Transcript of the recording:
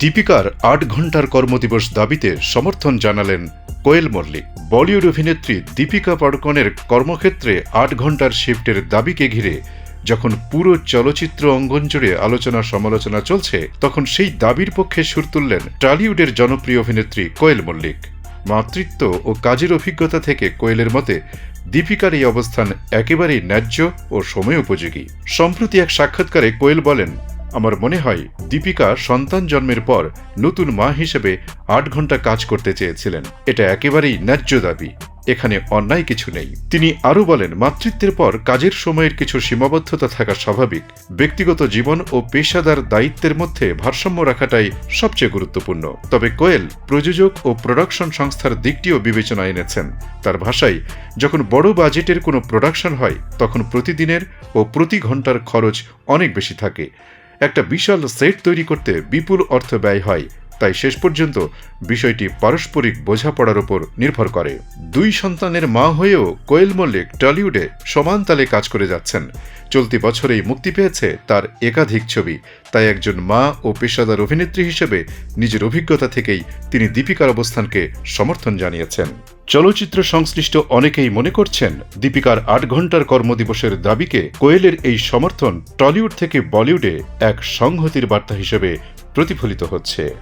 দীপিকার আট ঘণ্টার কর্মদিবস দাবিতে সমর্থন জানালেন কোয়েল মল্লিক। বলিউড অভিনেত্রী দীপিকা পাড়ুকনের কর্মক্ষেত্রে আট ঘণ্টার শিফটের দাবিকে ঘিরে যখন পুরো চলচ্চিত্র অঙ্গন জুড়ে আলোচনা সমালোচনা চলছে, তখন সেই দাবির পক্ষে সুর তুললেন টলিউডের জনপ্রিয় অভিনেত্রী কোয়েল মল্লিক। মাতৃত্ব ও কাজের অভিজ্ঞতা থেকে কোয়েলের মতে, দীপিকার এই অবস্থান একেবারেই ন্যায্য ও সময় উপযোগী। সম্প্রতি এক সাক্ষাৎকারে কোয়েল বলেন আমার মনে হয় দীপিকা সন্তান জন্মের পর নতুন মা হিসেবে আট ঘণ্টা কাজ করতে চেয়েছিলেন। এটা একেবারেই ন্যায্য দাবি। এখানে অন্যায় কিছু নেই। তিনি আরও বলেন, মাতৃত্বের পর কাজের সময়ের কিছু সীমাবদ্ধতা থাকা স্বাভাবিক। ব্যক্তিগত জীবন ও পেশাদার দায়িত্বের মধ্যে ভারসাম্য রাখাটাই সবচেয়ে গুরুত্বপূর্ণ। তবে কোয়েল প্রযোজক ও প্রোডাকশন সংস্থার দিকটিও বিবেচনা এনেছেন। তার ভাষায়, যখন বড় বাজেটের কোনো প্রোডাকশন হয়, তখন প্রতিদিনের ও প্রতি ঘণ্টার খরচ অনেক বেশি থাকে। একটা বিশাল সেট তৈরি করতে বিপুল অর্থ ব্যয় হয়। তাই শেষ পর্যন্ত বিষয়টি পারস্পরিক বোঝাপড়ার উপর নির্ভর করে। দুই সন্তানের মা হয়েও কোয়েল মল্লিক টলিউডে সমান তালে কাজ করে যাচ্ছেন। চলতি বছরেই মুক্তি পেয়েছে তার একাধিক ছবি। তাই একজন মা ও পেশাদার অভিনেত্রী হিসেবে নিজের অভিজ্ঞতা থেকেই তিনি দীপিকার অবস্থানকে সমর্থন জানিয়েছেন। চলচ্চিত্র সংশ্লিষ্ট অনেকেই মনে করছেন, দীপিকার আট ঘণ্টার কর্মদিবসের দাবিকে কোয়েলের এই সমর্থন টলিউড থেকে বলিউডে এক সংহতির বার্তা হিসেবে প্রতিফলিত হচ্ছে।